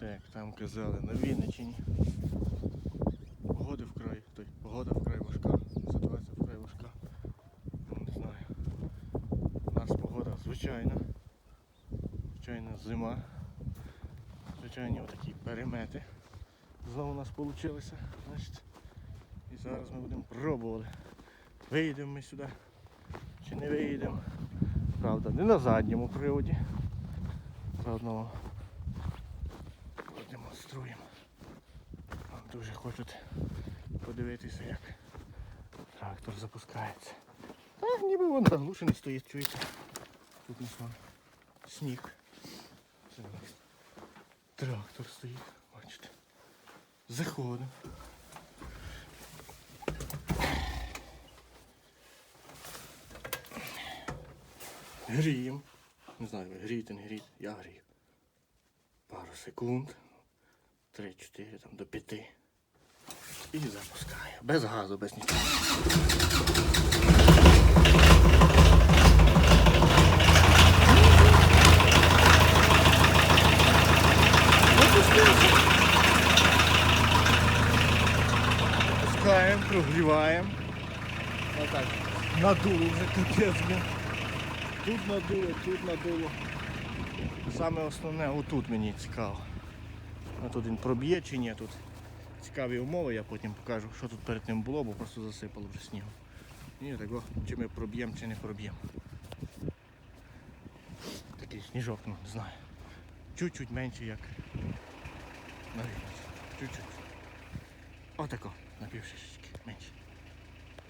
Так, там казали на Вінничині. Погода вкрай, той, погода вкрай важка, ситуація вкрай важка. Ну, не знаю. У нас погода звичайна. Звичайна зима. Звичайні отакі перемети. Знову у нас вийшло. Значить. І зараз ми будемо пробувати. Вийдемо ми сюди чи не вийдемо. Правда, не на задньому приводі. Заодно продемонструємо. Дуже хочуть подивитися, як трактор запускається. Та ніби вон заглушений стоїть, чуєте. Тут нас вон сніг. Це трактор стоїть, бачите. Заходимо. Гріємо. Не знаю, ви грієте, не грієте, я грію. Пару секунд. 3-4 там до 5. І запускаю. Без газу, без нічого. Запускаємо, прогріваємо. Отак. Надуло вже капець. Тут надуло, тут надуло. Саме основне отут мені цікаво. А тут він проб'є чи ні, тут цікаві умови, я потім покажу, що тут перед тим було, бо просто засипало вже снігом. І отако, чи ми проб'ємо, чи не проб'ємо. Такий сніжок, ну не знаю. Чуть-чуть менше як на Чуть-чуть. Отако, на півшишечки менше.